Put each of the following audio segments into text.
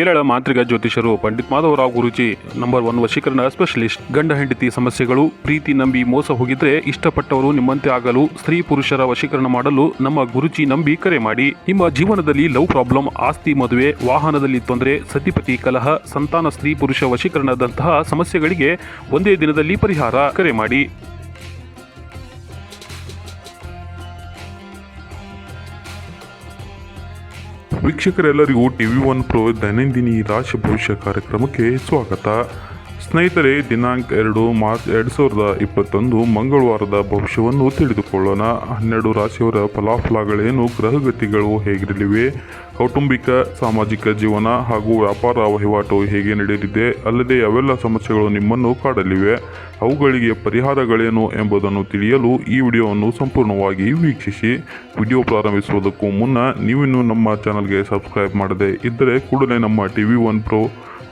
ಕೇರಳ ಮಾಂತ್ರಿಕ ಜ್ಯೋತಿಷರು Pandit Madhavrao Guruji, number one ವಶೀಕರಣ ಸ್ಪೆಷಲಿಸ್ಟ್, ಗಂಡ ಹೆಂಡತಿ ಸಮಸ್ಯೆಗಳು, ಪ್ರೀತಿ ನಂಬಿ ಮೋಸ ಹೋಗಿದ್ರೆ ಇಷ್ಟಪಟ್ಟವರು ನಿಮ್ಮಂತೆ ಆಗಲು ಸ್ತ್ರೀ ಪುರುಷರ ವಶೀಕರಣ ಮಾಡಲು ನಮ್ಮ ಗುರುಜಿ ನಂಬಿ ಕರೆ ಮಾಡಿ. ನಿಮ್ಮ ಜೀವನದಲ್ಲಿ ಲವ್ ಪ್ರಾಬ್ಲಮ್, ಆಸ್ತಿ ಮದುವೆ, ವಾಹನದಲ್ಲಿ ತೊಂದರೆ, ಸತಿಪತಿ ಕಲಹ, ಸಂತಾನ ಸ್ತ್ರೀ ಪುರುಷ ವಶೀಕರಣದಂತಹ ಸಮಸ್ಯೆಗಳಿಗೆ ಒಂದೇ ದಿನದಲ್ಲಿ ಪರಿಹಾರ ಕರೆ ಮಾಡಿ. ವೀಕ್ಷಕರೆಲ್ಲರಿಗೂ ಟಿ ವಿ ಒನ್ ಪ್ರೋ ದೈನಂದಿನಿ ರಾಶಿ ಭವಿಷ್ಯ ಕಾರ್ಯಕ್ರಮಕ್ಕೆ ಸ್ವಾಗತ. ಸ್ನೇಹಿತರೆ, ದಿನಾಂಕ ಎರಡು, ಮಾರ್ಚ್ ಎರಡು ಸಾವಿರದ ಇಪ್ಪತ್ತೊಂದು ಮಂಗಳವಾರದ ಭವಿಷ್ಯವನ್ನು ತಿಳಿದುಕೊಳ್ಳೋಣ. ಹನ್ನೆರಡು ರಾಶಿಯವರ ಫಲಾಫಲಗಳೇನು? ಗ್ರಹಗತಿಗಳು ಹೇಗಿರಲಿವೆ? ಕೌಟುಂಬಿಕ, ಸಾಮಾಜಿಕ ಜೀವನ ಹಾಗೂ ವ್ಯಾಪಾರ ವಹಿವಾಟು ಹೇಗೆ ನಡೆಯಲಿದೆ ಅಲ್ಲದೆ ಅವೆಲ್ಲ ಸಮಸ್ಯೆಗಳು ನಿಮ್ಮನ್ನು ಕಾಡಲಿವೆ. ಅವುಗಳಿಗೆ ಪರಿಹಾರಗಳೇನು ಎಂಬುದನ್ನು ತಿಳಿಯಲು ಈ ವಿಡಿಯೋವನ್ನು ಸಂಪೂರ್ಣವಾಗಿ ವೀಕ್ಷಿಸಿ. ವಿಡಿಯೋ ಪ್ರಾರಂಭಿಸುವುದಕ್ಕೂ ಮುನ್ನ ನೀವಿನ್ನೂ ನಮ್ಮ ಚಾನಲ್ಗೆ ಸಬ್ಸ್ಕ್ರೈಬ್ ಮಾಡದೆ ಇದ್ದರೆ ಕೂಡಲೇ ನಮ್ಮ ಟಿ ವಿ ಒನ್ ಪ್ರೋ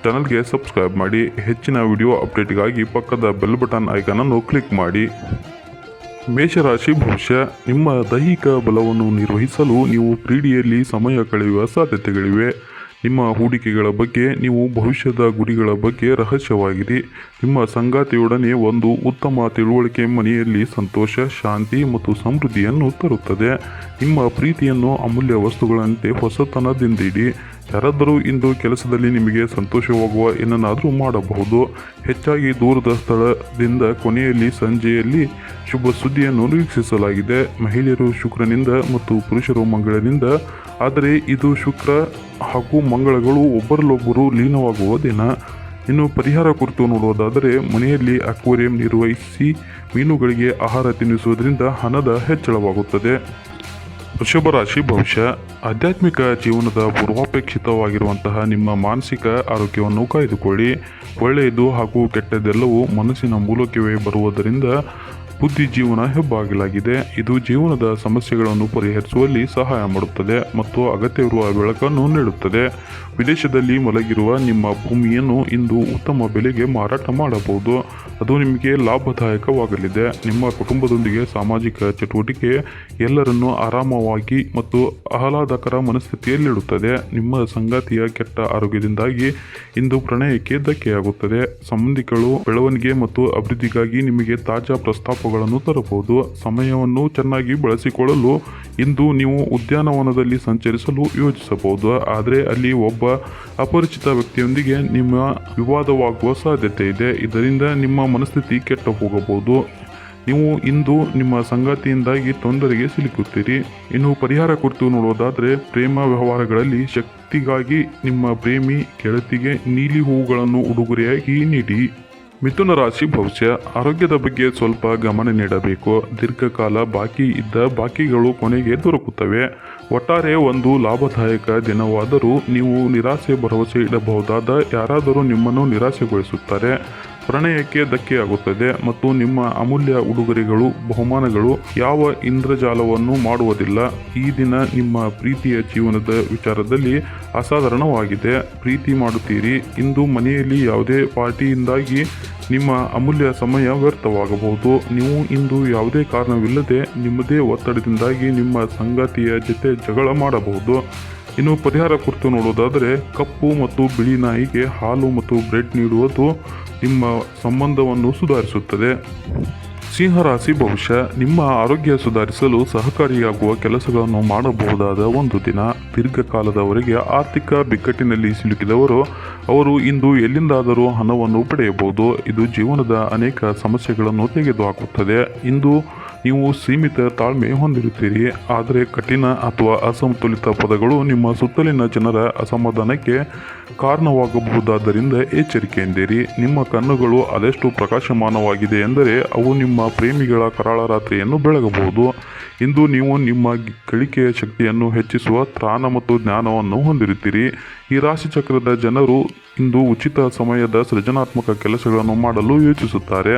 ಚಾನಲ್ಗೆ ಸಬ್ಸ್ಕ್ರೈಬ್ ಮಾಡಿ, ಹೆಚ್ಚಿನ ವಿಡಿಯೋ ಅಪ್ಡೇಟ್ಗಾಗಿ ಪಕ್ಕದ ಬೆಲ್ ಬಟನ್ ಐಕನನ್ನು ಕ್ಲಿಕ್ ಮಾಡಿ. ಮೇಷರಾಶಿ ಭವಿಷ್ಯ, ನಿಮ್ಮ ದೈಹಿಕ ಬಲವನ್ನು ನಿರ್ವಹಿಸಲು ನೀವು ಕ್ರೀಡೆಯಲ್ಲಿ ಸಮಯ ಕಳೆಯುವ ಸಾಧ್ಯತೆಗಳಿವೆ. ನಿಮ್ಮ ಹೂಡಿಕೆಗಳ ಬಗ್ಗೆ, ನೀವು ಭವಿಷ್ಯದ ಗುರಿಗಳ ಬಗ್ಗೆ ರಹಸ್ಯವಾಗಿರಿ. ನಿಮ್ಮ ಸಂಗಾತಿಯೊಡನೆ ಒಂದು ಉತ್ತಮ ತಿಳುವಳಿಕೆ ಮನೆಯಲ್ಲಿ ಸಂತೋಷ, ಶಾಂತಿ ಮತ್ತು ಸಮೃದ್ಧಿಯನ್ನು ತರುತ್ತದೆ. ನಿಮ್ಮ ಪ್ರೀತಿಯನ್ನು ಅಮೂಲ್ಯ ವಸ್ತುಗಳಂತೆ ಹೊಸತನದಿಂದಿಡಿ. ಯಾರಾದರೂ ಇಂದು ಕೆಲಸದಲ್ಲಿ ನಿಮಗೆ ಸಂತೋಷವಾಗುವ ಏನನ್ನಾದರೂ ಮಾಡಬಹುದು. ಹೆಚ್ಚಾಗಿ ದೂರದ ಸ್ಥಳದಿಂದ ಕೊನೆಯಲ್ಲಿ ಸಂಜೆಯಲ್ಲಿ ಶುಭ ಸುದ್ದಿಯನ್ನು ನಿರೀಕ್ಷಿಸಲಾಗಿದೆ. ಮಹಿಳೆಯರು ಶುಕ್ರನಿಂದ ಮತ್ತು ಪುರುಷರು ಮಂಗಳನಿಂದ. ಆದರೆ ಇದು ಶುಕ್ರ ಹಾಗೂ ಮಂಗಳಗಳು ಒಬ್ಬರಲ್ಲೊಬ್ಬರು ಲೀನವಾಗುವ ದಿನ. ಇನ್ನು ಪರಿಹಾರ ಕುರಿತು ನೋಡುವುದಾದರೆ, ಮನೆಯಲ್ಲಿ ಅಕ್ವೇರಿಯಂ ನಿರ್ವಹಿಸಿ ಮೀನುಗಳಿಗೆ ಆಹಾರ ತಿನ್ನಿಸುವುದರಿಂದ ಹಣದ ಹೆಚ್ಚಳವಾಗುತ್ತದೆ. ವೃಷಭ ರಾಶಿ ಭವಿಷ್ಯ ಆಧ್ಯಾತ್ಮಿಕ ಜೀವನದ ಪೂರ್ವಾಪೇಕ್ಷಿತವಾಗಿರುವಂತಹ ನಿಮ್ಮ ಮಾನಸಿಕ ಆರೋಗ್ಯವನ್ನು ಕಾಯ್ದುಕೊಳ್ಳಿ. ಒಳ್ಳೆಯದು ಹಾಗೂ ಕೆಟ್ಟದ್ದೆಲ್ಲವೂ ಮನಸ್ಸಿನ ಮೂಲಕವೇ ಬರುವುದರಿಂದ ಬುದ್ಧಿ ಜೀವನ ಹೆಬ್ಬಾಗಿಲಾಗಿದೆ. ಇದು ಜೀವನದ ಸಮಸ್ಯೆಗಳನ್ನು ಪರಿಹರಿಸುವಲ್ಲಿ ಸಹಾಯ ಮಾಡುತ್ತದೆ ಮತ್ತು ಅಗತ್ಯವಿರುವ ಬೆಳಕನ್ನು ನೀಡುತ್ತದೆ. ವಿದೇಶದಲ್ಲಿ ಮಲಗಿರುವ ನಿಮ್ಮ ಭೂಮಿಯನ್ನು ಇಂದು ಉತ್ತಮ ಬೆಲೆಗೆ ಮಾರಾಟ ಮಾಡಬಹುದು. ಅದು ನಿಮಗೆ ಲಾಭದಾಯಕವಾಗಲಿದೆ. ನಿಮ್ಮ ಕುಟುಂಬದೊಂದಿಗೆ ಸಾಮಾಜಿಕ ಚಟುವಟಿಕೆ ಎಲ್ಲರನ್ನೂ ಆರಾಮವಾಗಿ ಮತ್ತು ಆಹ್ಲಾದಕರ ಮನಸ್ಥಿತಿಯಲ್ಲಿಡುತ್ತದೆ ನಿಮ್ಮ ಸಂಗಾತಿಯ ಕೆಟ್ಟ ಆರೋಗ್ಯದಿಂದಾಗಿ ಇಂದು ಪ್ರಣಯಕ್ಕೆ ಧಕ್ಕೆಯಾಗುತ್ತದೆ. ಸಂಬಂಧಿಗಳು ಬೆಳವಣಿಗೆ ಮತ್ತು ಅಭಿವೃದ್ಧಿಗಾಗಿ ನಿಮಗೆ ತಾಜಾ ಪ್ರಸ್ತಾಪಗಳನ್ನು ತರಬಹುದು. ಸಮಯವನ್ನು ಚೆನ್ನಾಗಿ ಬಳಸಿಕೊಳ್ಳಲು ಇಂದು ನೀವು ಉದ್ಯಾನವನದಲ್ಲಿ ಸಂಚರಿಸಲು ಯೋಜಿಸಬಹುದು ಆದರೆ ಅಲ್ಲಿ ಒಬ್ಬ ಅಪರಿಚಿತ ವ್ಯಕ್ತಿಯೊಂದಿಗೆ ನಿಮ್ಮ ವಿವಾದವಾಗುವ ಸಾಧ್ಯತೆ ಇದೆ. ಇದರಿಂದ ನಿಮ್ಮ ಮನಸ್ಥಿತಿ ಕೆಟ್ಟ ಹೋಗಬಹುದು. ನೀವು ಇಂದು ನಿಮ್ಮ ಸಂಗಾತಿಯಿಂದಾಗಿ ತೊಂದರೆಗೆ ಸಿಲುಕುತ್ತೀರಿ. ಇನ್ನು ಪರಿಹಾರ ಕುರಿತು ನೋಡೋದಾದರೆ, ಪ್ರೇಮ ವ್ಯವಹಾರಗಳಲ್ಲಿ ಶಕ್ತಿಗಾಗಿ ನಿಮ್ಮ ಪ್ರೇಮಿ, ಗೆಳತಿಗೆ ನೀಲಿ ಹೂವುಗಳನ್ನು ಉಡುಗೊರೆಯಾಗಿ ನೀಡಿ. ಮಿಥುನ ರಾಶಿ ಭವಿಷ್ಯ, ಆರೋಗ್ಯದ ಬಗ್ಗೆ ಸ್ವಲ್ಪ ಗಮನ ನೀಡಬೇಕು. ದೀರ್ಘಕಾಲ ಬಾಕಿ ಇದ್ದ ಬಾಕಿಗಳು ಕೊನೆಗೆ ದೊರಕುತ್ತವೆ. ಒಟ್ಟಾರೆ ಒಂದು ಲಾಭದಾಯಕ ದಿನವಾದರೂ ನೀವು ನಿರಾಸೆ ಭರವಸೆ ಇಡಬಹುದಾದ ಯಾರಾದರೂ ನಿಮ್ಮನ್ನು ನಿರಾಸೆಗೊಳಿಸುತ್ತಾರೆ. ಪ್ರಣಯಕ್ಕೆ ಧಕ್ಕೆಯಾಗುತ್ತದೆ ಮತ್ತು ನಿಮ್ಮ ಅಮೂಲ್ಯ ಉಡುಗೊರೆಗಳು, ಬಹುಮಾನಗಳು ಯಾವ ಇಂದ್ರಜಾಲವನ್ನು ಮಾಡುವುದಿಲ್ಲ. ಈ ದಿನ ನಿಮ್ಮ ಪ್ರೀತಿಯ ಜೀವನದ ವಿಚಾರದಲ್ಲಿ ಅಸಾಧಾರಣವಾಗಿದೆ. ಪ್ರೀತಿ ಮಾಡುತ್ತೀರಿ. ಇಂದು ಮನೆಯಲ್ಲಿ ಯಾವುದೇ ಪಾರ್ಟಿಯಿಂದಾಗಿ ನಿಮ್ಮ ಅಮೂಲ್ಯ ಸಮಯ ವ್ಯರ್ಥವಾಗಬಹುದು. ನೀವು ಇಂದು ಯಾವುದೇ ಕಾರಣವಿಲ್ಲದೆ ನಿಮ್ಮದೇ ಒತ್ತಡದಿಂದಾಗಿ ನಿಮ್ಮ ಸಂಗಾತಿಯ ಜೊತೆ ಜಗಳ ಮಾಡಬಹುದು. ಇನ್ನು ಪರಿಹಾರ ಕುರಿತು ನೋಡೋದಾದರೆ ಕಪ್ಪು ಮತ್ತು ಬಿಳಿ ನಾಯಿಗೆ ಹಾಲು ಮತ್ತು ಬ್ರೆಡ್ ನೀಡುವುದು ನಿಮ್ಮ ಸಂಬಂಧವನ್ನು ಸುಧಾರಿಸುತ್ತದೆ. ಸಿಂಹರಾಶಿ ಬಹುಶಃ ನಿಮ್ಮ ಆರೋಗ್ಯ ಸುಧಾರಿಸಲು ಸಹಕಾರಿಯಾಗುವ ಕೆಲಸಗಳನ್ನು ಮಾಡಬಹುದಾದ ಒಂದು ದಿನ. ದೀರ್ಘಕಾಲದವರೆಗೆ ಆರ್ಥಿಕ ಬಿಕ್ಕಟ್ಟಿನಲ್ಲಿ ಸಿಲುಕಿದವರು, ಅವರು ಇಂದು ಎಲ್ಲಿಂದಾದರೂ ಹಣವನ್ನು ಪಡೆಯಬಹುದು. ಇದು ಜೀವನದ ಅನೇಕ ಸಮಸ್ಯೆಗಳನ್ನು ತೆಗೆದುಹಾಕುತ್ತದೆ. ಇಂದು ನೀವು ಸೀಮಿತ ತಾಳ್ಮೆ ಹೊಂದಿರುತ್ತೀರಿ. ಆದರೆ ಕಠಿಣ ಅಥವಾ ಅಸಮತೋಲಿತ ಪದಗಳು ನಿಮ್ಮ ಸುತ್ತಲಿನ ಜನರ ಅಸಮಾಧಾನಕ್ಕೆ ಕಾರಣವಾಗಬಹುದಾದ್ದರಿಂದ ಎಚ್ಚರಿಕೆಯಿಂದಿರಿ. ನಿಮ್ಮ ಕಣ್ಣುಗಳು ಅದೆಷ್ಟು ಪ್ರಕಾಶಮಾನವಾಗಿದೆ ಎಂದರೆ ಅವು ನಿಮ್ಮ ಪ್ರೇಮಿಗಳ ಕರಾಳ ರಾತ್ರಿಯನ್ನು ಬೆಳಗಬಹುದು. ಇಂದು ನೀವು ನಿಮ್ಮ ಕಳಿಕೆಯ ಶಕ್ತಿಯನ್ನು ಹೆಚ್ಚಿಸುವ ತ್ರಾಣ ಮತ್ತು ಜ್ಞಾನವನ್ನು ಹೊಂದಿರುತ್ತೀರಿ. ಈ ರಾಶಿಚಕ್ರದ ಜನರು ಇಂದು ಉಚಿತ ಸಮಯದ ಸೃಜನಾತ್ಮಕ ಕೆಲಸಗಳನ್ನು ಮಾಡಲು ಯೋಚಿಸುತ್ತಾರೆ.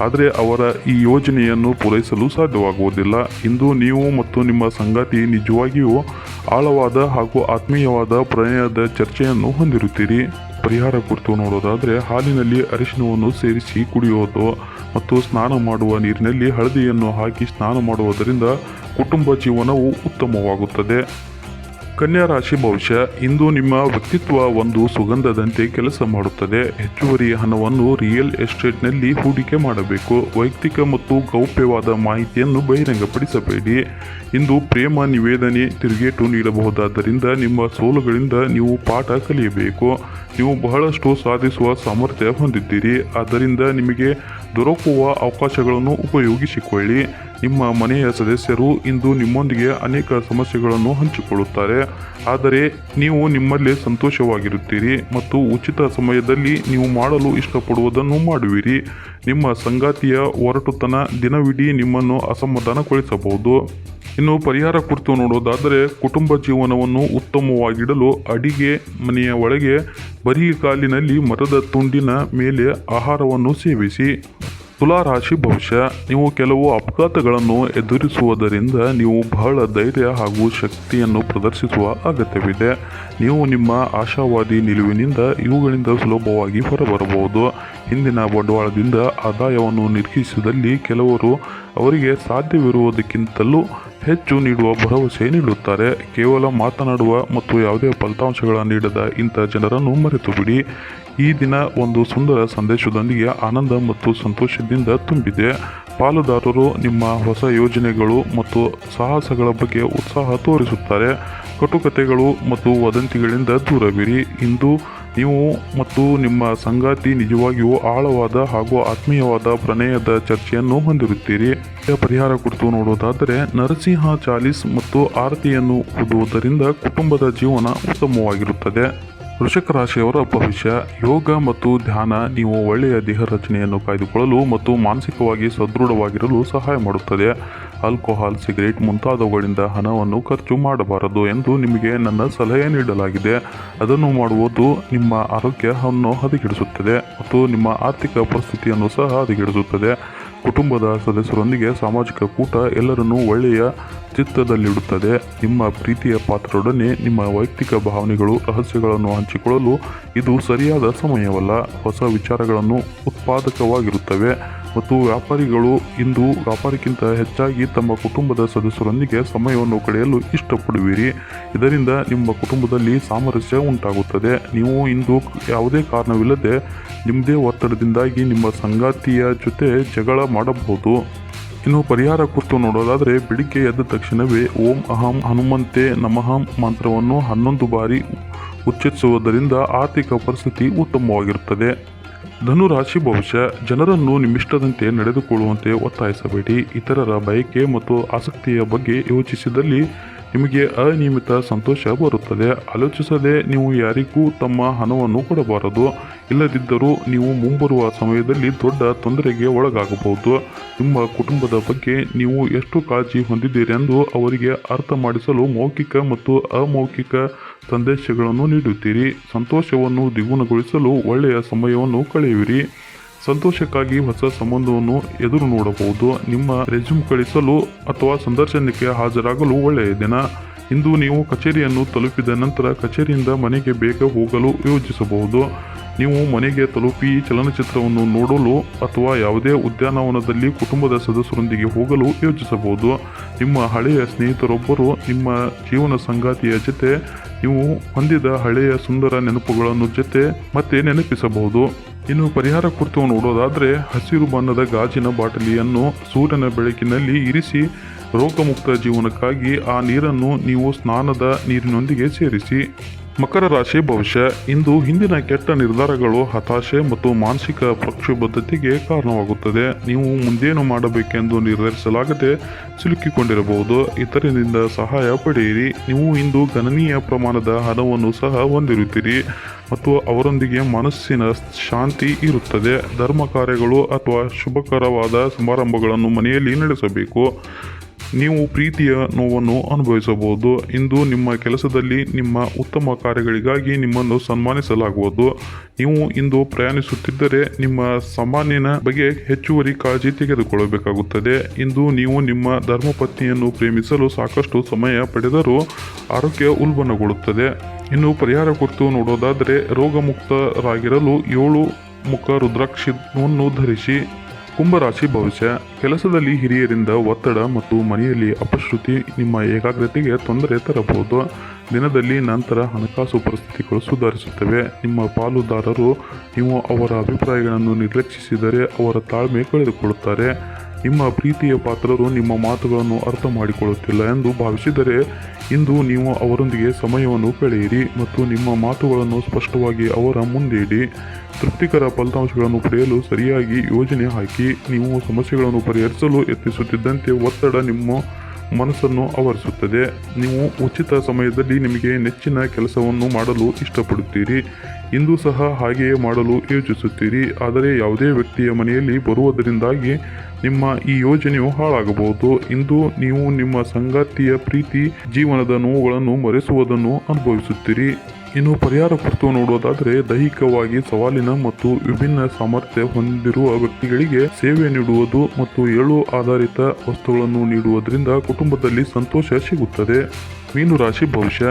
ಆದರೆ ಅವರ ಈ ಯೋಜನೆಯನ್ನು ಪೂರೈಸಲು ಸಾಧ್ಯವಾಗುವುದಿಲ್ಲ. ಇಂದು ನೀವು ಮತ್ತು ನಿಮ್ಮ ಸಂಗಾತಿ ನಿಜವಾಗಿಯೂ ಆಳವಾದ ಹಾಗೂ ಆತ್ಮೀಯವಾದ ಪ್ರಣಯದ ಚರ್ಚೆಯನ್ನು ಹೊಂದಿರುತ್ತೀರಿ. ಪರಿಹಾರ ಕುರಿತು ನೋಡೋದಾದರೆ ಹಾಲಿನಲ್ಲಿ ಅರಿಶಿನವನ್ನು ಸೇರಿಸಿ ಕುಡಿಯುವುದು ಮತ್ತು ಸ್ನಾನ ಮಾಡುವ ನೀರಿನಲ್ಲಿ ಹಳದಿಯನ್ನು ಹಾಕಿ ಸ್ನಾನ ಮಾಡುವುದರಿಂದ ಕುಟುಂಬ ಜೀವನವು ಉತ್ತಮವಾಗುತ್ತದೆ. ಕನ್ಯಾ ರಾಶಿ ಭವಿಷ್ಯ ಇಂದು ನಿಮ್ಮ ವ್ಯಕ್ತಿತ್ವ ಒಂದು ಸುಗಂಧದಂತೆ ಕೆಲಸ ಮಾಡುತ್ತದೆ. ಹೆಚ್ಚುವರಿ ಹಣವನ್ನು ರಿಯಲ್ ಎಸ್ಟೇಟ್ನಲ್ಲಿ ಹೂಡಿಕೆ ಮಾಡಬೇಕು. ವೈಯಕ್ತಿಕ ಮತ್ತು ಗೌಪ್ಯವಾದ ಮಾಹಿತಿಯನ್ನು ಬಹಿರಂಗಪಡಿಸಬೇಡಿ. ಇಂದು ಪ್ರೇಮ, ನಿವೇದನೆ, ತಿರುಗೇಟು ನೀಡಬಹುದಾದ್ದರಿಂದ ನಿಮ್ಮ ಸೋಲುಗಳಿಂದ ನೀವು ಪಾಠ ಕಲಿಯಬೇಕು. ನೀವು ಬಹಳಷ್ಟು ಸಾಧಿಸುವ ಸಾಮರ್ಥ್ಯ ಹೊಂದಿದ್ದೀರಿ. ಆದ್ದರಿಂದ ನಿಮಗೆ ದೊರಕುವ ಅವಕಾಶಗಳನ್ನು ಉಪಯೋಗಿಸಿಕೊಳ್ಳಿ. ನಿಮ್ಮ ಮನೆಯ ಸದಸ್ಯರು ಇಂದು ನಿಮ್ಮೊಂದಿಗೆ ಅನೇಕ ಸಮಸ್ಯೆಗಳನ್ನು ಹಂಚಿಕೊಳ್ಳುತ್ತಾರೆ. ಆದರೆ ನೀವು ನಿಮ್ಮಲ್ಲೇ ಸಂತೋಷವಾಗಿರುತ್ತೀರಿ ಮತ್ತು ಉಚಿತ ಸಮಯದಲ್ಲಿ ನೀವು ಮಾಡಲು ಇಷ್ಟಪಡುವುದನ್ನು ಮಾಡುವಿರಿ. ನಿಮ್ಮ ಸಂಗಾತಿಯ ಒರಟುತನ ದಿನವಿಡೀ ನಿಮ್ಮನ್ನು ಅಸಮಾಧಾನಗೊಳಿಸಬಹುದು. ಇನ್ನು ಪರಿಹಾರ ಕುರಿತು ನೋಡೋದಾದರೆ ಕುಟುಂಬ ಜೀವನವನ್ನು ಉತ್ತಮವಾಗಿಡಲು ಅಡಿಗೆ ಮನೆಯ ಒಳಗೆ ಬರೀ ಕಾಲಿನಲ್ಲಿ ಮರದ ತುಂಡಿನ ಮೇಲೆ ಆಹಾರವನ್ನು ಸೇವಿಸಿ. ತುಲಾ ರಾಶಿ ಭವಿಷ್ಯ ನೀವು ಕೆಲವು ಅಪಘಾತಗಳನ್ನು ಎದುರಿಸುವುದರಿಂದ ನೀವು ಬಹಳ ಧೈರ್ಯ ಹಾಗೂ ಶಕ್ತಿಯನ್ನು ಪ್ರದರ್ಶಿಸುವ ಅಗತ್ಯವಿದೆ. ನೀವು ನಿಮ್ಮ ಆಶಾವಾದಿ ನಿಲುವಿನಿಂದ ಇವುಗಳಿಂದ ಸುಲಭವಾಗಿ ಹೊರಬರಬಹುದು. ಹಿಂದಿನ ಬಂಡವಾಳದಿಂದ ಆದಾಯವನ್ನು ನಿರೀಕ್ಷಿಸಿದಲ್ಲಿ ಕೆಲವರು ಅವರಿಗೆ ಸಾಧ್ಯವಿರುವುದಕ್ಕಿಂತಲೂ ಹೆಚ್ಚು ನೀಡುವ ಭರವಸೆ ನೀಡುತ್ತಾರೆ. ಕೇವಲ ಮಾತನಾಡುವ ಮತ್ತು ಯಾವುದೇ ಫಲಿತಾಂಶಗಳ ನೀಡದ ಇಂಥ ಜನರನ್ನು ಮರೆತು ಬಿಡಿ ಈ ದಿನ ಒಂದು ಸುಂದರ ಸಂದೇಶದೊಂದಿಗೆ ಆನಂದ ಮತ್ತು ಸಂತೋಷದಿಂದ ತುಂಬಿದೆ. ಪಾಲುದಾರರು ನಿಮ್ಮ ಹೊಸ ಯೋಜನೆಗಳು ಮತ್ತು ಸಾಹಸಗಳ ಬಗ್ಗೆ ಉತ್ಸಾಹ ತೋರಿಸುತ್ತಾರೆ. ಕಟುಕತೆಗಳು ಮತ್ತು ವದಂತಿಗಳಿಂದ ದೂರವಿರಿ. ಇಂದು ನೀವು ಮತ್ತು ನಿಮ್ಮ ಸಂಗಾತಿ ನಿಜವಾಗಿಯೂ ಆಳವಾದ ಹಾಗೂ ಆತ್ಮೀಯವಾದ ಪ್ರಣಯದ ಚರ್ಚೆಯನ್ನು ಹೊಂದಿರುತ್ತೀರಿ. ಪರಿಹಾರ ಕುರಿತು ನೋಡುವುದಾದರೆ ನರಸಿಂಹ ಚಾಲಿಸ್ ಮತ್ತು ಆರತಿಯನ್ನು ಓದುವುದರಿಂದ ಕುಟುಂಬದ ಜೀವನ ಉತ್ತಮವಾಗಿರುತ್ತದೆ. ವೃಷಕ ರಾಶಿಯವರ ಭವಿಷ್ಯ, ಯೋಗ ಮತ್ತು ಧ್ಯಾನ, ನೀವು ಒಳ್ಳೆಯ ದೇಹ ರಚನೆಯನ್ನು ಕಾಯ್ದುಕೊಳ್ಳಲು ಮತ್ತು ಮಾನಸಿಕವಾಗಿ ಸದೃಢವಾಗಿರಲು ಸಹಾಯ ಮಾಡುತ್ತದೆ. ಆಲ್ಕೋಹಾಲ್, ಸಿಗರೇಟ್ ಮುಂತಾದವುಗಳಿಂದ ಹಣವನ್ನು ಖರ್ಚು ಮಾಡಬಾರದು ಎಂದು ನಿಮಗೆ ನನ್ನ ಸಲಹೆ ನೀಡಲಾಗಿದೆ. ಅದನ್ನು ಮಾಡುವುದು ನಿಮ್ಮ ಆರೋಗ್ಯವನ್ನು ಹದಗೆಡಿಸುತ್ತದೆ ಮತ್ತು ನಿಮ್ಮ ಆರ್ಥಿಕ ಪರಿಸ್ಥಿತಿಯನ್ನು ಸಹ ಹದಗೆಡಿಸುತ್ತದೆ. ಕುಟುಂಬದ ಸದಸ್ಯರೊಂದಿಗೆ ಸಾಮಾಜಿಕ ಕೂಟ ಎಲ್ಲರನ್ನೂ ಒಳ್ಳೆಯ ಚಿತ್ತದಲ್ಲಿಡುತ್ತದೆ ನಿಮ್ಮ ಪ್ರೀತಿಯ ಪಾತ್ರರೊಡನೆ ನಿಮ್ಮ ವೈಯಕ್ತಿಕ ಭಾವನೆಗಳು, ರಹಸ್ಯಗಳನ್ನು ಹಂಚಿಕೊಳ್ಳಲು ಇದು ಸರಿಯಾದ ಸಮಯವಲ್ಲ. ಹೊಸ ವಿಚಾರಗಳನ್ನು ಉತ್ಪಾದಕವಾಗಿರುತ್ತವೆ ಮತ್ತು ವ್ಯಾಪಾರಿಗಳು ಇಂದು ವ್ಯಾಪಾರಕ್ಕಿಂತ ಹೆಚ್ಚಾಗಿ ತಮ್ಮ ಕುಟುಂಬದ ಸದಸ್ಯರೊಂದಿಗೆ ಸಮಯವನ್ನು ಕಳೆಯಲು ಇಷ್ಟಪಡುವಿರಿ. ಇದರಿಂದ ನಿಮ್ಮ ಕುಟುಂಬದಲ್ಲಿ ಸಾಮರಸ್ಯ ಉಂಟಾಗುತ್ತದೆ. ನೀವು ಇಂದು ಯಾವುದೇ ಕಾರಣವಿಲ್ಲದೆ ನಿಮ್ಮದೇ ಒತ್ತಡದಿಂದಾಗಿ ನಿಮ್ಮ ಸಂಗಾತಿಯ ಜೊತೆ ಜಗಳ ಮಾಡಬಹುದು. ಇನ್ನು ಪರಿಹಾರ ಕುರಿತು ನೋಡೋದಾದರೆ ಬೆಳಿಗ್ಗೆ ಎದ್ದ ತಕ್ಷಣವೇ ಓಂ ಅಹಂ ಹನುಮಂತೆ ನಮಃ ಮಂತ್ರವನ್ನು ಹನ್ನೊಂದು ಬಾರಿ ಉಚ್ಚರಿಸುವುದರಿಂದ ಆರ್ಥಿಕ ಪರಿಸ್ಥಿತಿ ಉತ್ತಮವಾಗಿರುತ್ತದೆ. ಧನುರಾಶಿ ಭವಿಷ್ಯ, ಜನರನ್ನು ನಿಮ್ಮಿಷ್ಟದಂತೆ ನಡೆದುಕೊಳ್ಳುವಂತೆ ಒತ್ತಾಯಿಸಬೇಡಿ. ಇತರರ ಬಯಕೆ ಮತ್ತು ಆಸಕ್ತಿಯ ಬಗ್ಗೆ ಯೋಚಿಸಿದಲ್ಲಿ ನಿಮಗೆ ಅನಿಯಮಿತ ಸಂತೋಷ ಬರುತ್ತದೆ. ಆಲೋಚಿಸದೆ ನೀವು ಯಾರಿಗೂ ತಮ್ಮ ಹಣವನ್ನು ಕೊಡಬಾರದು. ಇಲ್ಲದಿದ್ದರೂ ನೀವು ಮುಂಬರುವ ಸಮಯದಲ್ಲಿ ದೊಡ್ಡ ತೊಂದರೆಗೆ ಒಳಗಾಗಬಹುದು. ನಿಮ್ಮ ಕುಟುಂಬದ ಬಗ್ಗೆ ನೀವು ಎಷ್ಟು ಕಾಳಜಿ ಹೊಂದಿದ್ದೀರಿ ಎಂದು ಅವರಿಗೆ ಅರ್ಥ ಮಾಡಿಸಲು ಮೌಖಿಕ ಮತ್ತು ಅಮೌಖಿಕ ಸಂದೇಶಗಳನ್ನು ನೀಡುತ್ತೀರಿ. ಸಂತೋಷವನ್ನು ದ್ವಿಗುಣಗೊಳಿಸಲು ಒಳ್ಳೆಯ ಸಮಯವನ್ನು ಕಳೆಯುವಿರಿ. ಸಂತೋಷಕ್ಕಾಗಿ ಹೊಸ ಸಂಬಂಧವನ್ನು ಎದುರು ನೋಡಬಹುದು. ನಿಮ್ಮ ರೆಸ್ಯೂಮ್ ಕಳಿಸಲು ಅಥವಾ ಸಂದರ್ಶನಕ್ಕೆ ಹಾಜರಾಗಲು ಒಳ್ಳೆಯ ದಿನ. ಇಂದು ನೀವು ಕಚೇರಿಯನ್ನು ತಲುಪಿದ ನಂತರ ಕಚೇರಿಯಿಂದ ಮನೆಗೆ ಬೇಗ ಹೋಗಲು ಯೋಜಿಸಬಹುದು. ನೀವು ಮನೆಗೆ ತಲುಪಿ ಚಲನಚಿತ್ರವನ್ನು ನೋಡಲು ಅಥವಾ ಯಾವುದೇ ಉದ್ಯಾನವನದಲ್ಲಿ ಕುಟುಂಬದ ಸದಸ್ಯರೊಂದಿಗೆ ಹೋಗಲು ಯೋಜಿಸಬಹುದು. ನಿಮ್ಮ ಹಳೆಯ ಸ್ನೇಹಿತರೊಬ್ಬರು ನಿಮ್ಮ ಜೀವನ ಸಂಗಾತಿಯ ಜೊತೆ ನೀವು ಹೊಂದಿದ ಹಳೆಯ ಸುಂದರ ನೆನಪುಗಳನ್ನು ಜೊತೆ ಮತ್ತೆ ನೆನಪಿಸಬಹುದು. ಇನ್ನು ಪರಿಹಾರ ಕುರಿತು ನೋಡೋದಾದರೆ ಹಸಿರು ಬಣ್ಣದ ಗಾಜಿನ ಬಾಟಲಿಯನ್ನು ಸೂರ್ಯನ ಬೆಳಕಿನಲ್ಲಿ ಇರಿಸಿ ರೋಗಮುಕ್ತ ಜೀವನಕ್ಕಾಗಿ ಆ ನೀರನ್ನು ನೀವು ಸ್ನಾನದ ನೀರಿನೊಂದಿಗೆ ಸೇರಿಸಿ. ಮಕರ ರಾಶಿ ಭವಿಷ್ಯ. ಇಂದು ಹಿಂದಿನ ಕೆಟ್ಟ ನಿರ್ಧಾರಗಳು ಹತಾಶೆ ಮತ್ತು ಮಾನಸಿಕ ಪ್ರಕ್ಷುಬ್ಧತೆಗೆ ಕಾರಣವಾಗುತ್ತದೆ. ನೀವು ಮುಂದೇನು ಮಾಡಬೇಕೆಂದು ನಿರ್ಧರಿಸಲಾಗದೆ ಸಿಲುಕಿಕೊಂಡಿರಬಹುದು. ಇತರರಿಂದ ಸಹಾಯ ಪಡೆಯಿರಿ. ನೀವು ಇಂದು ಗಣನೀಯ ಪ್ರಮಾಣದ ಹಣವನ್ನು ಸಹ ಹೊಂದಿರುತ್ತೀರಿ ಮತ್ತು ಅವರೊಂದಿಗೆ ಮನಸ್ಸಿನ ಶಾಂತಿ ಇರುತ್ತದೆ. ಧರ್ಮ ಕಾರ್ಯಗಳು ಅಥವಾ ಶುಭಕರವಾದ ಸಮಾರಂಭಗಳನ್ನು ಮನೆಯಲ್ಲಿ ನಡೆಸಬೇಕು. ನೀವು ಪ್ರೀತಿಯ ನೋವನ್ನು ಅನುಭವಿಸಬಹುದು. ಇಂದು ನಿಮ್ಮ ಕೆಲಸದಲ್ಲಿ ನಿಮ್ಮ ಉತ್ತಮ ಕಾರ್ಯಗಳಿಗಾಗಿ ನಿಮ್ಮನ್ನು ಸನ್ಮಾನಿಸಲಾಗುವುದು. ನೀವು ಇಂದು ಪ್ರಯಾಣಿಸುತ್ತಿದ್ದರೆ ನಿಮ್ಮ ಸಾಮಾನ್ಯನ ಬಗ್ಗೆ ಹೆಚ್ಚುವರಿ ಕಾಳಜಿ ತೆಗೆದುಕೊಳ್ಳಬೇಕಾಗುತ್ತದೆ. ಇಂದು ನೀವು ನಿಮ್ಮ ಧರ್ಮಪತ್ನಿಯನ್ನು ಪ್ರೇಮಿಸಲು ಸಾಕಷ್ಟು ಸಮಯ ಪಡೆದರೂ ಆರೋಗ್ಯ ಉಲ್ಬಣಗೊಳ್ಳುತ್ತದೆ. ಇನ್ನು ಪರಿಹಾರ ಕುರಿತು ನೋಡೋದಾದರೆ ರೋಗಮುಕ್ತರಾಗಿರಲು ಏಳು ಮುಖ ರುದ್ರಾಕ್ಷವನ್ನು ಧರಿಸಿ ಕುಂಭರಾಶಿ ಭವಿಷ್ಯ, ಕೆಲಸದಲ್ಲಿ ಹಿರಿಯರಿಂದ ಒತ್ತಡ ಮತ್ತು ಮನೆಯಲ್ಲಿ ಅಪಶ್ರುತಿ, ನಿಮ್ಮ ಏಕಾಗ್ರತೆಗೆ ತೊಂದರೆ ತರಬಹುದು. ದಿನದಲ್ಲಿ ನಂತರ ಹಣಕಾಸು ಪರಿಸ್ಥಿತಿಗಳು ಸುಧಾರಿಸುತ್ತವೆ. ನಿಮ್ಮ ಪಾಲುದಾರರು, ನೀವು ಅವರ ಅಭಿಪ್ರಾಯಗಳನ್ನು ನಿರ್ಲಕ್ಷಿಸಿದರೆ ಅವರ ತಾಳ್ಮೆ ಕಳೆದುಕೊಳ್ಳುತ್ತಾರೆ. ನಿಮ್ಮ ಪ್ರೀತಿಯ ಪಾತ್ರರು ನಿಮ್ಮ ಮಾತುಗಳನ್ನು ಅರ್ಥ ಮಾಡಿಕೊಳ್ಳುತ್ತಿಲ್ಲ ಎಂದು ಭಾವಿಸಿದರೆ ಇಂದು ನೀವು ಅವರೊಂದಿಗೆ ಸಮಯವನ್ನು ಕಳೆಯಿರಿ ಮತ್ತು ನಿಮ್ಮ ಮಾತುಗಳನ್ನು ಸ್ಪಷ್ಟವಾಗಿ ಅವರ ಮುಂದೆ ಇಡಿ. ತೃಪ್ತಿಕರ ಫಲಿತಾಂಶಗಳನ್ನು ಪಡೆಯಲು ಸರಿಯಾಗಿ ಯೋಜನೆ ಹಾಕಿ, ನೀವು ಸಮಸ್ಯೆಗಳನ್ನು ಪರಿಹರಿಸಲು ಯತ್ನಿಸುತ್ತಿದ್ದಂತೆ ಒತ್ತಡ ನಿಮ್ಮ ಮನಸ್ಸನ್ನು ಆವರಿಸುತ್ತದೆ. ನೀವು ಉಚಿತ ಸಮಯದಲ್ಲಿ ನಿಮಗೆ ನೆಚ್ಚಿನ ಕೆಲಸವನ್ನು ಮಾಡಲು ಇಷ್ಟಪಡುತ್ತೀರಿ. ಇಂದು ಸಹ ಹಾಗೆಯೇ ಮಾಡಲು ಯೋಚಿಸುತ್ತೀರಿ. ಆದರೆ ಯಾವುದೇ ವ್ಯಕ್ತಿಯ ಮನೆಯಲ್ಲಿ ಬರುವುದರಿಂದಾಗಿ ನಿಮ್ಮ ಈ ಯೋಜನೆಯು ಹಾಳಾಗಬಹುದು. ಇಂದು ನೀವು ನಿಮ್ಮ ಸಂಗಾತಿಯ ಪ್ರೀತಿ, ಜೀವನದ ನೋವುಗಳನ್ನು ಮರೆಸುವುದನ್ನು ಅನುಭವಿಸುತ್ತೀರಿ. ಇನ್ನು ಪರಿಹಾರ ಕುರಿತು ನೋಡೋದಾದರೆ ದೈಹಿಕವಾಗಿ ಸವಾಲಿನ ಮತ್ತು ವಿಭಿನ್ನ ಸಾಮರ್ಥ್ಯ ಹೊಂದಿರುವ ವ್ಯಕ್ತಿಗಳಿಗೆ ಸೇವೆ ನೀಡುವುದು ಮತ್ತು ಏಳು ಆಧಾರಿತ ವಸ್ತುಗಳನ್ನು ನೀಡುವುದರಿಂದ ಕುಟುಂಬದಲ್ಲಿ ಸಂತೋಷ ಸಿಗುತ್ತದೆ. ಮೀನು ರಾಶಿ ಭವಿಷ್ಯ.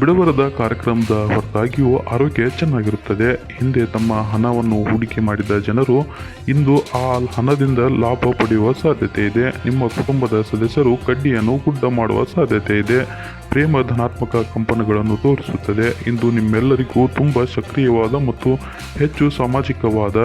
ಬಿಡುವರದ ಕಾರ್ಯಕ್ರಮದ ಹೊರತಾಗಿಯೂ ಆರೋಗ್ಯ ಚೆನ್ನಾಗಿರುತ್ತದೆ. ಹಿಂದೆ ತಮ್ಮ ಹಣವನ್ನು ಹೂಡಿಕೆ ಮಾಡಿದ ಜನರು ಇಂದು ಆ ಹಣದಿಂದ ಲಾಭ ಪಡೆಯುವ ಸಾಧ್ಯತೆ ಇದೆ. ನಿಮ್ಮ ಕುಟುಂಬದ ಸದಸ್ಯರು ಕಡ್ಡಿಯನ್ನು ಗುಡ್ಡ ಮಾಡುವ ಸಾಧ್ಯತೆ ಇದೆ. ಪ್ರೇಮ ಧನಾತ್ಮಕ ಕಂಪನಗಳನ್ನು ತೋರಿಸುತ್ತದೆ. ಇಂದು ನಿಮ್ಮೆಲ್ಲರಿಗೂ ತುಂಬ ಸಕ್ರಿಯವಾದ ಮತ್ತು ಹೆಚ್ಚು ಸಾಮಾಜಿಕವಾದ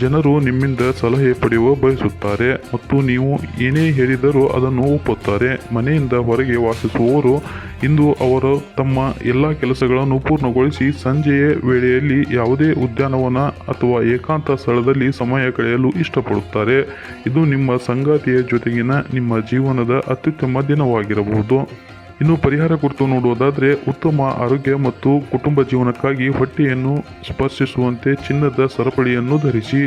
ಜನರು ನಿಮ್ಮಿಂದ ಸಲಹೆ ಪಡೆಯುವ ಬಯಸುತ್ತಾರೆ ಮತ್ತು ನೀವು ಏನೇ ಹೇಳಿದರೂ ಅದನ್ನು ಒಪ್ಪುತ್ತಾರೆ. ಮನೆಯಿಂದ ಹೊರಗೆ ವಾಸಿಸುವವರು ಇಂದು ಅವರು ತಮ್ಮ ಎಲ್ಲ ಕೆಲಸಗಳನ್ನು ಪೂರ್ಣಗೊಳಿಸಿ ಸಂಜೆಯ ವೇಳೆಯಲ್ಲಿ ಯಾವುದೇ ಉದ್ಯಾನವನ ಅಥವಾ ಏಕಾಂತ ಸ್ಥಳದಲ್ಲಿ ಸಮಯ ಕಳೆಯಲು ಇಷ್ಟಪಡುತ್ತಾರೆ. ಇದು ನಿಮ್ಮ ಸಂಗಾತಿಯ ಜೊತೆಗಿನ ನಿಮ್ಮ ಜೀವನದ ಅತ್ಯುತ್ತಮ ದಿನವಾಗಿರಬಹುದು. ಇನ್ನು ಪರಿಹಾರ ಕುರಿತು ನೋಡುವುದಾದರೆ ಉತ್ತಮ ಆರೋಗ್ಯ ಮತ್ತು ಕುಟುಂಬ ಜೀವನಕ್ಕಾಗಿ ಹೊಟ್ಟೆಯನ್ನು ಸ್ಪರ್ಶಿಸುವಂತೆ ಚಿನ್ನದ ಸರಪಳಿಯನ್ನು ಧರಿಸಿ.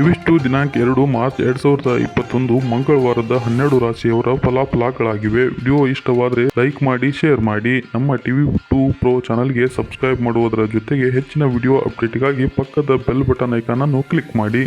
ಇವಿಷ್ಟು ದಿನಾಂಕ ಎರಡು, ಮಾರ್ಚ್ ಎರಡು ಸಾವಿರದ ಇಪ್ಪತ್ತೊಂದು, ಮಂಗಳವಾರದ ಹನ್ನೆರಡು ರಾಶಿಯವರ ಫಲಾಫಲಗಳಾಗಿವೆ. ವಿಡಿಯೋ ಇಷ್ಟವಾದರೆ ಲೈಕ್ ಮಾಡಿ, ಶೇರ್ ಮಾಡಿ. ನಮ್ಮ ಟಿವಿ ಟೂ ಪ್ರೋ ಚಾನಲ್ಗೆ ಸಬ್ಸ್ಕ್ರೈಬ್ ಮಾಡುವುದರ ಜೊತೆಗೆ ಹೆಚ್ಚಿನ ವಿಡಿಯೋ ಅಪ್ಡೇಟ್ಗಾಗಿ ಪಕ್ಕದ ಬೆಲ್ ಬಟನ್ ಐಕಾನನ್ನು ಕ್ಲಿಕ್ ಮಾಡಿ.